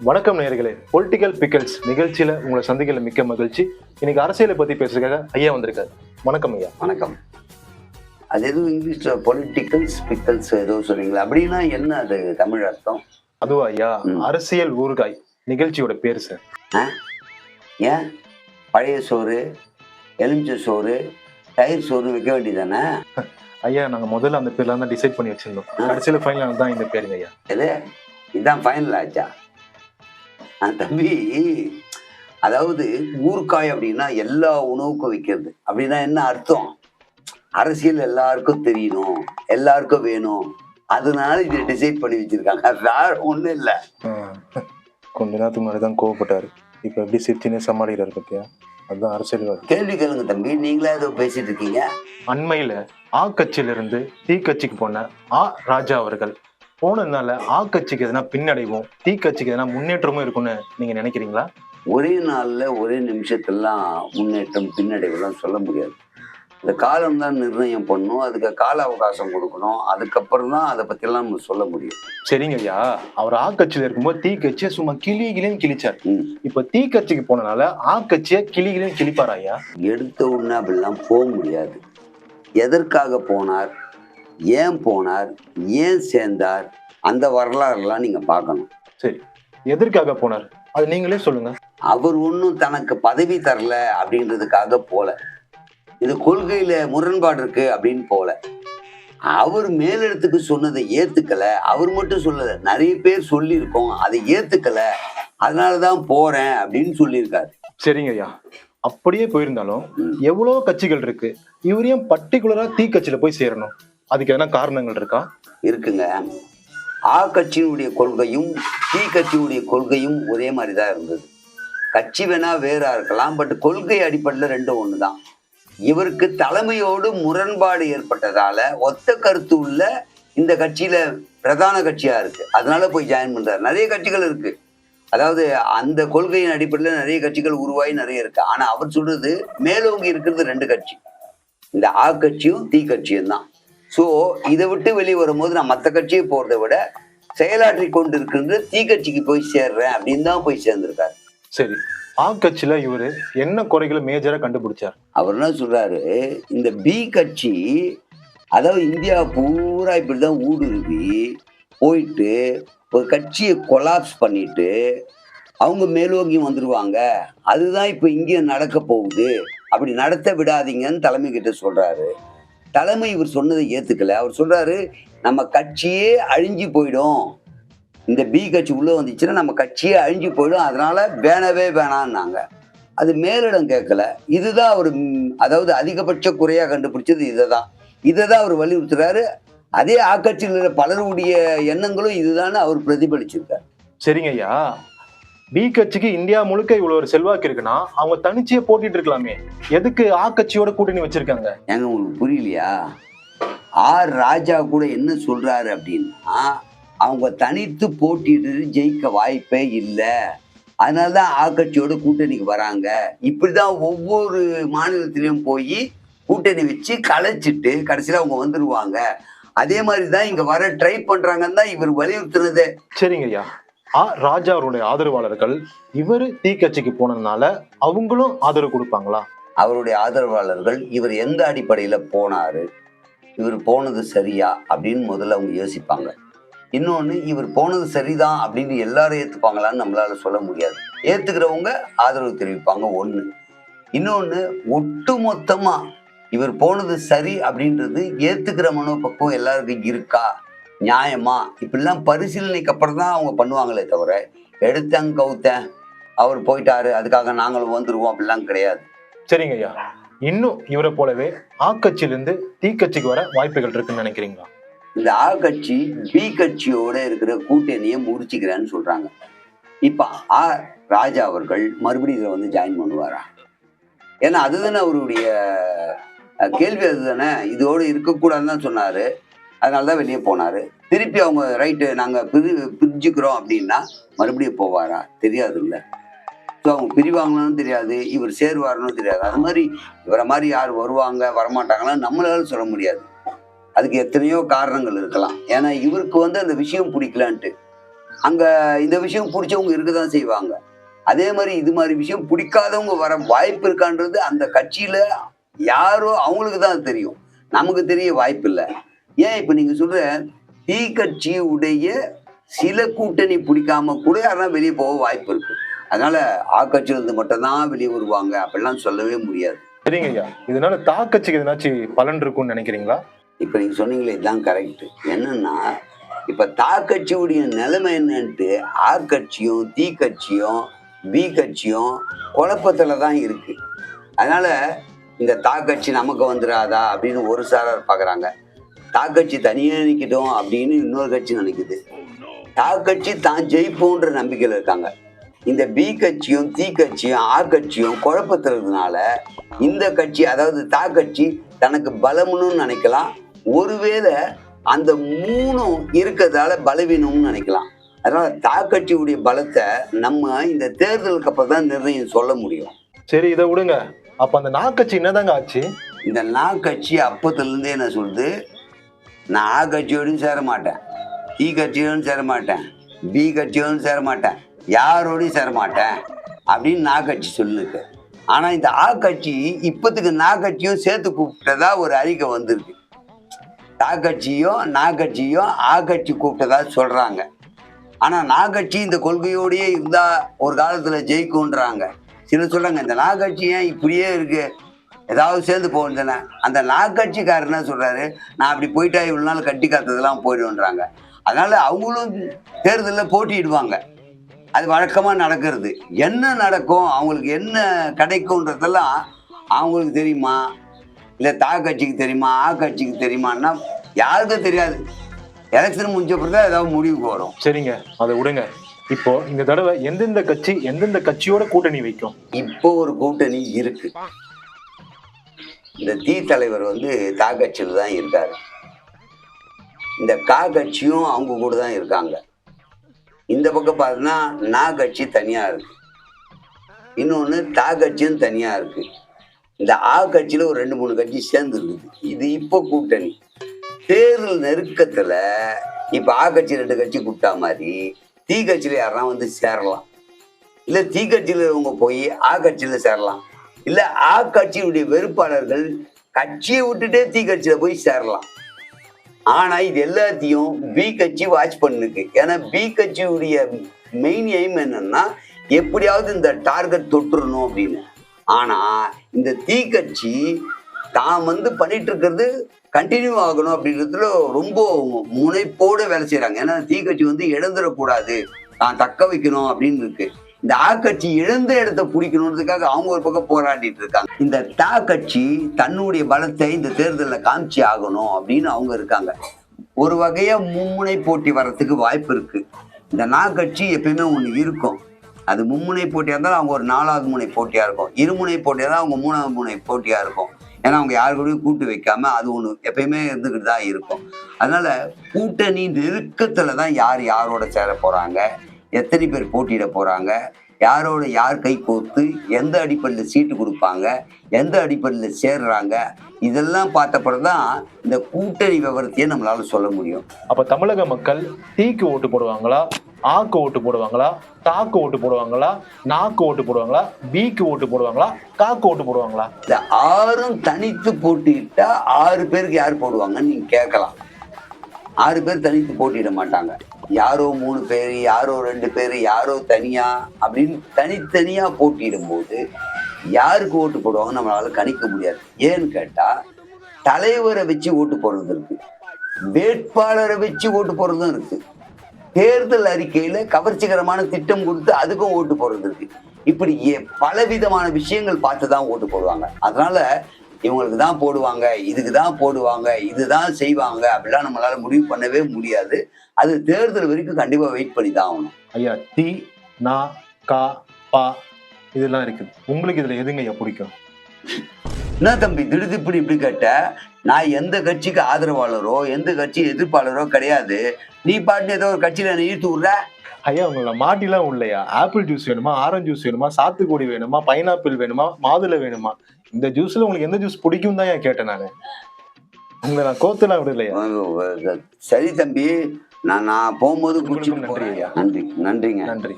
வணக்கம் நேயர்களே. Political pickles நிகழ்ச்சியில உங்களை சந்திக்கல மிக்க மகிழ்ச்சி. இன்னைக்கு அரசியலை பத்தி பேசுறதுக்காக ஐயா வந்திருக்காரு. வணக்கம் ஐயா. வணக்கம். அது எதுவும் இங்கிலீஷ்ல பொலிட்டிக்கல்ஸ் பிக்கல்ஸ் ஏதோ சொன்னீங்களா? அப்படின்னா என்ன அது? தமிழ் அர்த்தம். அதுவா ஐயா. அரசியல் ஊறுகாய். நிகழ்ச்சியோட பேர் சார்? ஏன்? பழைய சோறு எலுமிச்சை சோறு தயிர் சோறு வைக்க வேண்டியதானே? ஐயா நாங்க முதல்ல அந்த பேர்ல தான் டிசைட் பண்ணி வச்சிருந்தோம். கடைசியில ஃபைனல் தான் இந்த பேருங்க ஐயா. எது? இதுதான் ஃபைனல் ஆச்சா? தம்பி அதாவது ஊறுகாய் அப்படின்னா எல்லா உணவுக்கும் வைக்கிறது. அப்படின்னா என்ன அர்த்தம்? அரசியல் எல்லாருக்கும் தெரியணும் எல்லாருக்கும் வேணும். அதனால இதை டிசைட் பண்ணி வச்சிருக்காங்க. வேற ஒண்ணும் இல்லை. கொஞ்ச நேரத்துக்கு முன்னாடி தான் கோவப்பட்டாரு. இப்ப எப்படி சிரிச்சுனே சமாளிக்கிறாரு பத்தியா? அதுதான் அரசியல்வாதி கேள்வி கேளுங்க தம்பி நீங்களே ஏதோ பேசிட்டு இருக்கீங்க. அண்மையில ஆ கட்சியிலிருந்து தி கட்சிக்கு போன ஆ ராஜா அவர்கள் போனதுனால ஆ கட்சிக்கு எதனா பின்னடைவும் தி கட்சிக்கு எதனா முன்னேற்றமும் இருக்கும்னு நீங்க நினைக்கிறீங்களா? ஒரே நாள்ல ஒரே நிமிஷத்துலாம் முன்னேற்றம் பின்னடைவுலாம் சொல்ல முடியாது. இந்த காலம் தான் நிர்ணயம் பண்ணும் அதுக்கு கால அவகாசம் கொடுக்கணும் அதுக்கப்புறம் தான் அதை பத்தியெல்லாம் நம்ம சொல்ல முடியும். சரிங்க ஐயா. அவர் ஆ கட்சியில இருக்கும்போது தி கட்சியை சும்மா கிளி கிளின்னு கிழிச்சார். இப்ப தி கட்சிக்கு போனனால ஆ கட்சியை கிளி கிளின்னு கிழிப்பாரா ஐயா? எடுத்த உடனே அப்படிலாம் போக முடியாது. எதற்காக போனார்? ஏன் போனார்? ஏன் சேர்ந்தார்? அந்த வரலாறுலாம் நீங்க பார்க்கணும். சரி. எதற்காக போனார்? அது நீங்களே சொல்லுங்க. அவர் ஒன்றும் தனக்கு பதவி தரல அப்படின்றதுக்காக போல. இது கொள்கையில முரண்பாடு இருக்கு அப்படின்னு போல. அவர் மேலிடத்துக்கு சொன்னதை ஏத்துக்கல. அவர் மட்டும் சொல்லல. நிறைய பேர் சொல்லியிருக்கோம். அதை ஏத்துக்கல. அதனாலதான் போறேன் அப்படின்னு சொல்லியிருக்காரு. சரிங்க ஐயா. அப்படியே போயிருந்தாலும். எவ்வளவு கட்சிகள் இருக்கு. இவரையும் பர்டிகுலரா தி கட்சியில போய் சேரணும். அதுக்கு எதனா காரணங்கள் இருக்கா? இருக்குங்க. ஆ கட்சியினுடைய கொள்கையும் டி கட்சியுடைய கொள்கையும் ஒரே மாதிரி தான் இருந்தது. கட்சி வேணா வேறா இருக்கலாம் பட் கொள்கை அடிப்படையில் ரெண்டும் ஒன்று தான் இவருக்கு தலைமையோடு முரண்பாடு ஏற்பட்டதால ஒத்த கருத்து உள்ள இந்த கட்சியில பிரதான கட்சியா இருக்கு. அதனால போய் ஜாயின் பண்றாரு. நிறைய கட்சிகள் இருக்கு. அதாவது அந்த கொள்கையின் அடிப்படையில் நிறைய கட்சிகள் உருவாகி நிறைய இருக்கு. ஆனா அவர் சொல்றது மேலோங்கி இருக்கிறது ரெண்டு கட்சி. இந்த ஆ கட்சியும் தி கட்சியும் தான். ஸோ இதை விட்டு வெளியே வரும்போது நான் மற்ற கட்சியை போறதை விட செயலாற்றி கொண்டு இருக்கின்ற தீ கட்சிக்கு போய் சேர்றேன் அப்படின்னு தான் போய் சேர்ந்திருக்காரு. சரி. ஆ கட்சியில இவரு என்ன குறைகளை மேஜரா கண்டுபிடிச்சார்? அவர் என்ன சொல்றாரு? இந்த பி கட்சி அதாவது இந்தியா பூரா இப்படிதான் ஊடுருவி போயிட்டு ஒரு கட்சியை கொலாப்ஸ் பண்ணிட்டு அவங்க மேலோங்கி வந்துருவாங்க. அதுதான் இப்போ இங்கே நடக்க போகுது. அப்படி நடத்த விடாதீங்கன்னு தலைமை கிட்ட சொல்றாரு. தலைமை இவர் சொன்னதை ஏத்துக்கல. அவர் சொல்றாரு நம்ம கட்சியே அழிஞ்சு போயிடும். இந்த பி கட்சி உள்ள வந்துச்சுன்னா நம்ம கட்சியே அழிஞ்சு போயிடும். அதனால வேணவே வேணான்னாங்க அது மேலிடம் கேட்கல. இதுதான் அவர் அதாவது அதிகபட்ச குறையா கண்டுபிடிச்சது இதை தான் இதை தான் அவர் வலியுறுத்துறாரு. அதே ஆக்கட்சியில் பலருடைய எண்ணங்களும் இதுதான் அவர் பிரதிபலிச்சிருக்காரு. சரிங்க ஐயா. பி கட்சிக்கு இந்தியா முழுக்க இவ்வளவு ஒரு செல்வாக்கு இருக்குன்னா அவங்க தனிச்சையே போட்டிட்டு இருக்கலாமே. எதுக்கு ஆ கட்சியோட கூட்டணி வச்சிருக்காங்க? ஏங்க உங்களுக்கு புரியலையா? ஆர் ராஜா கூட என்ன சொல்றாரு அப்படின்னா அவங்க தனித்து போட்டிட்டு ஜெயிக்க வாய்ப்பே இல்லை. அதனால தான் ஆக்கட்சியோட கூட்டணிக்கு வராங்க. இப்படிதான் ஒவ்வொரு மாநிலத்திலையும் போய் கூட்டணி வச்சு கலைச்சிட்டு கடைசியில் அவங்க வந்துருவாங்க. அதே மாதிரி தான் இங்க வர ட்ரை பண்றாங்கன்னு தான் இவர் வலியுறுத்துனதே. சரிங்க ஐயா. ஆ ஆதரவாளர்கள் இவர் தீ கட்சிக்கு போனதுனால அவங்களும் ஆதரவு கொடுப்பாங்களா? அவருடைய ஆதரவாளர்கள் இவர் எந்த அடிப்படையில் போனாரு இவர் போனது சரியா அப்படின்னு முதல்ல அவங்க யோசிப்பாங்க. இன்னொன்று இவர் போனது சரிதான் அப்படின்னு எல்லாரும் ஏற்றுப்பாங்களான்னு நம்மளால சொல்ல முடியாது. ஏற்றுக்கிறவங்க ஆதரவு தெரிவிப்பாங்க ஒன்று இன்னொன்று ஒட்டு மொத்தமாக இவர் போனது சரி அப்படின்றது ஏற்றுக்கிற மனோபக்குவம் எல்லாருக்கும் இருக்கா? நியாயமா? இப்படிலாம் பரிசீலனைக்கு அப்புறம் தான் அவங்க பண்ணுவாங்களே தவிர எடுத்தேன் கவுத்தேன் அவர் போயிட்டாரு அதுக்காக நாங்களும் வந்துருவோம் அப்படிலாம் கிடையாது. சரிங்க ஐயா. இன்னும் இவரை போலவே ஆ கட்சியிலிருந்து தி கட்சிக்கு வர வாய்ப்புகள் இருக்குன்னு நினைக்கிறீங்களா? இந்த ஆ கட்சி பி கட்சியோட இருக்கிற கூட்டணியை முடிச்சுக்கிறேன்னு சொல்றாங்க. இப்ப ஆ ராஜா அவர்கள் மறுபடியும் இதில் வந்து ஜாயின் பண்ணுவாரா? ஏன்னா அதுதானே அவருடைய கேள்வி அதுதானே? இதோடு இருக்கக்கூடாதுன்னு தான் சொன்னாரு. அதனால தான் வெளியே போனாரு. திருப்பி அவங்க ரைட்டு நாங்கள் பிரி பிரிஞ்சுக்கிறோம் அப்படின்னா மறுபடியும் போவாரா? தெரியாது இல்லை ஸோ அவங்க பிரிவாங்களான்னு தெரியாது இவர் சேருவாருன்னு தெரியாது. அது மாதிரி இவரை மாதிரி யார் வருவாங்க வரமாட்டாங்களான்னு நம்மளால சொல்ல முடியாது. அதுக்கு எத்தனையோ காரணங்கள் இருக்கலாம். ஏன்னா இவருக்கு வந்து அந்த விஷயம் பிடிக்கலான்ட்டு. அங்க இந்த விஷயம் பிடிச்சவங்க இருக்க தான் செய்வாங்க. அதே மாதிரி இது மாதிரி விஷயம் பிடிக்காதவங்க வர வாய்ப்பு இருக்கான்றது அந்த கட்சியில யாரோ அவங்களுக்கு தான் தெரியும். நமக்கு தெரிய வாய்ப்பு இல்லை ஏன் இப்ப நீங்க சொல்ற தீ கட்சி உடைய சில கூட்டணி பிடிக்காம கூட யாரா வெளியே போக வாய்ப்பு இருக்கு. அதனால ஆ கட்சியிலிருந்து மட்டும்தான் வெளியே வருவாங்க. அப்படிலாம் சொல்லவே முடியாது. சரிங்க ஐயா. இதனால தா கட்சிக்கு எதனாச்சும் பலன் இருக்கும்னு நினைக்கிறீங்களா? இப்ப நீங்க சொன்னீங்களே இதுதான் கரெக்ட் என்னன்னா இப்ப தா கட்சியுடைய நிலைமை என்னன்ட்டு ஆ கட்சியும் தீ கட்சியும் பி கட்சியும் குழப்பத்துல தான் இருக்கு. அதனால இந்த தா கட்சி நமக்கு வந்துடாதா அப்படின்னு ஒரு சாரார் பாக்குறாங்க. தா கட்சி தனியே நிக்கட்டும் அப்படின்னு இன்னொரு கட்சி நினைக்குது. தா கட்சி தான் ஜெயிப்போன்ற நம்பிக்கையில இருக்காங்க. இந்த பி கட்சியும் தீ கட்சியும் ஆ கட்சியும் குழப்பத்துல இருந்தனால இந்த கட்சி அதாவது தா கட்சி தனக்கு பலம்னு நினைக்கலாம். ஒருவேளை அந்த மூணும் இருக்கிறதால பலவீனம்னு நினைக்கலாம். அதனால தா கட்சியுடைய பலத்தை நம்ம இந்த தேர்தலுக்கு அப்புறம் தான் நிர்ணயம் சொல்ல முடியும். சரி இதை விடுங்க. அப்ப அந்த நா கட்சி என்னதாங்க ஆச்சு? இந்த நா கட்சி அப்பத்துலேருந்தே என்ன சொல்லுது? நான் ஆ கட்சியோடையும் சேர மாட்டேன் இ கட்சியோடும் சேர மாட்டேன் பி கட்சியோடும் சேர மாட்டேன் யாரோடையும் சேர மாட்டேன் அப்படின்னு நா கட்சி சொல்லுக்கு ஆனால் இந்த ஆ கட்சி இப்போத்துக்கு நா கட்சியும் சேர்த்து கூப்பிட்டதா ஒரு அறிக்கை வந்திருக்கு. தா கட்சியும் நா கட்சியும் ஆ கட்சி கூப்பிட்டதா சொல்கிறாங்க ஆனால் நா கட்சி இந்த கொள்கையோடயே இருந்தால் ஒரு காலத்தில் ஜெயிக்கும்ன்றாங்க. சிலர் சொல்கிறாங்க இந்த நா கட்சி ஏன் இப்படியே இருக்குது ஏதாவது சேர்ந்து போகுதுன்னு அந்த நாக்கட்சிக்காரர் என்ன சொல்றாரு? நான் அப்படி போயிட்டா இவ்வளவு நாள் கட்டி காத்ததெல்லாம் போயிடுன்றாங்க அதனால அவங்களும் தேர்தலில் போட்டியிடுவாங்க. அது வழக்கமாக நடக்கிறது. என்ன நடக்கும்? அவங்களுக்கு என்ன கிடைக்கும்ன்றதெல்லாம் அவங்களுக்கு தெரியுமா? இல்லை தா கட்சிக்கு தெரியுமா? ஆ கட்சிக்கு தெரியுமான்னா யாருக்கும் தெரியாது. எலெக்ஷன் முடிஞ்ச பிறகு தான் ஏதாவது முடிவுக்கு வரும். சரிங்க. அதை விடுங்க. இப்போ இந்த தடவை எந்தெந்த கட்சி எந்தெந்த கட்சியோட கூட்டணி வைக்கும்? இப்போ ஒரு கூட்டணி இருக்கு. இந்த தீ தலைவர் வந்து தாகட்சியில் தான் இருக்கார். இந்த கா கட்சியும் அவங்க கூட தான் இருக்காங்க. இந்த பக்கம் பார்த்தீங்கன்னா நா கட்சி தனியாக இருக்கு. இன்னொன்று தா கட்சியும் தனியாக இருக்கு. இந்த ஆ கட்சியில் ஒரு ரெண்டு மூணு கட்சி சேர்ந்து இருக்குது. இது இப்போ கூட்டணி. தேர்தல் நெருக்கத்தில் இப்போ ஆ கட்சி ரெண்டு கட்சி கூப்பிட்டா மாதிரி தீ கட்சியில் யாரெல்லாம் வந்து சேரலாம். இல்லை தீ கட்சியில் இவங்க போய் ஆ கட்சியில் சேரலாம். இல்ல ஆ கட்சியுடைய வெறுப்பாளர்கள் கட்சியை விட்டுட்டே தீ கட்சியில போய் சேரலாம். ஆனா இது எல்லாத்தையும் பி கட்சி வாட்ச் பண்ணுக்கு ஏன்னா பி கட்சியுடைய மெயின் எய்ம் என்னன்னா எப்படியாவது இந்த டார்கெட் தொட்டுறணும் அப்படின்னு. ஆனா இந்த தீ கட்சி தான் வந்து பண்ணிட்டு இருக்கிறது கண்டினியூ ஆகணும் அப்படின்றதுல ரொம்ப முனைப்போட வேலை செய்கிறாங்க ஏன்னா தீ கட்சி வந்து இழந்துடக்கூடாது தான் தக்க வைக்கணும் அப்படின்னு இருக்கு. இந்த ஆ கட்சி இழந்த இடத்தை பிடிக்கணுன்றதுக்காக அவங்க ஒரு பக்கம் போராடிட்டு இருக்காங்க. இந்த தா கட்சி தன்னுடைய பலத்தை இந்த தேர்தலில் காமிச்சு ஆகணும் அப்படின்னு அவங்க இருக்காங்க. ஒரு வகையா மும்முனை போட்டி வர்றதுக்கு வாய்ப்பு இருக்கு. இந்த நா கட்சி எப்பயுமே ஒன்று இருக்கும். அது மும்முனை போட்டியாக இருந்தாலும் அவங்க ஒரு நாலாவது முனை போட்டியாக இருக்கும். இருமுனை போட்டியாக தான் அவங்க மூணாவது முனை போட்டியாக இருக்கும். ஏன்னா அவங்க யாரு கூடயும் கூட்டு வைக்காம அது ஒன்று எப்பயுமே இருந்துக்கிட்டு தான் இருக்கும். அதனால கூட்டணி நெருக்கத்துல தான் யார் யாரோட சேர போறாங்க? எத்தனை பேர் போட்டியிட போறாங்க? யாரோட யார் கை கோர்த்து எந்த அடிப்படையில் சீட்டு கொடுப்பாங்க எந்த அடிப்படையில் சேர்றாங்க இதெல்லாம் பார்த்தப்பறம் தான் இந்த கூட்டணி விவரத்தையே நம்மளால சொல்ல முடியும். அப்ப தமிழக மக்கள் டீக்கு ஓட்டு போடுவாங்களா? ஆக்கு ஓட்டு போடுவாங்களா? தாக்கு ஓட்டு போடுவாங்களா? நாக்கு ஓட்டு போடுவாங்களா? பிக்கு ஓட்டு போடுவாங்களா? காக்கு ஓட்டு போடுவாங்களா? இந்த ஆறும் தனித்து போட்டியிட்டா ஆறு பேருக்கு யார் போடுவாங்கன்னு நீங்க கேட்கலாம். ஆறு பேர் தனித்து போட்டியிட மாட்டாங்க. யாரோ மூணு பேர் யாரோ ரெண்டு பேர் யாரோ தனியா அப்படின்னு தனித்தனியா போட்டியிடும் போது யாருக்கு ஓட்டு போடுவாங்க நம்மளால கணிக்க முடியாது. ஏன்னு கேட்டா தலைவரை வச்சு ஓட்டு போடுறது இருக்கு. வேட்பாளரை வச்சு ஓட்டு போடுறதும் இருக்கு. தேர்தல் அறிக்கையில கவர்ச்சிகரமான திட்டம் கொடுத்து அதுக்கும் ஓட்டு போடுறது இருக்கு. இப்படி பல பலவிதமான விஷயங்கள் பார்த்து தான் ஓட்டு போடுவாங்க. அதனால இவங்களுக்கு தான் போடுவாங்க இதுக்கு தான் போடுவாங்க இதுதான் செய்வாங்க அப்படிலாம் நம்மளால முடிவு பண்ணவே முடியாது. அது தேர்தல் வரைக்கும் கண்டிப்பா வெயிட் பண்ணி தான் ஆகணும். ஐயா தி நா கா பா இதெல்லாம் இருக்குது. உங்களுக்கு இதுல எதுங்க ஐயா பிடிக்கும்? என்ன தம்பி திடுதிப்புடி இப்படி கேட்ட? நான் எந்த கட்சிக்கு ஆதரவாளரோ எந்த கட்சி எதிர்ப்பாளரோ கிடையாது. நீ பாட்டு ஏதோ ஒரு கட்சியில என்னை ஈர்த்து விடுற? ஐயா உங்களை மாட்டிலாம் இல்லையா? ஆப்பிள் ஜூஸ் வேணுமா ஆரஞ்சு ஜூஸ் வேணுமா சாத்துக்குடி வேணுமா பைனாப்பிள் வேணுமா மாதுளை வேணுமா? இந்த ஜூஸ்ல உங்களுக்கு எந்த ஜூஸ் பிடிக்கும் தான் ஏன் கேட்டேன் நானு? உங்களை நான் கோத்துலாம் விடலையா சரி தம்பி. நான் நான் போகும்போது உங்களுக்கும் குடிச்சிட்டு நன்றி போறேன். ஐயா. நன்றி நன்றிங்க. நன்றி.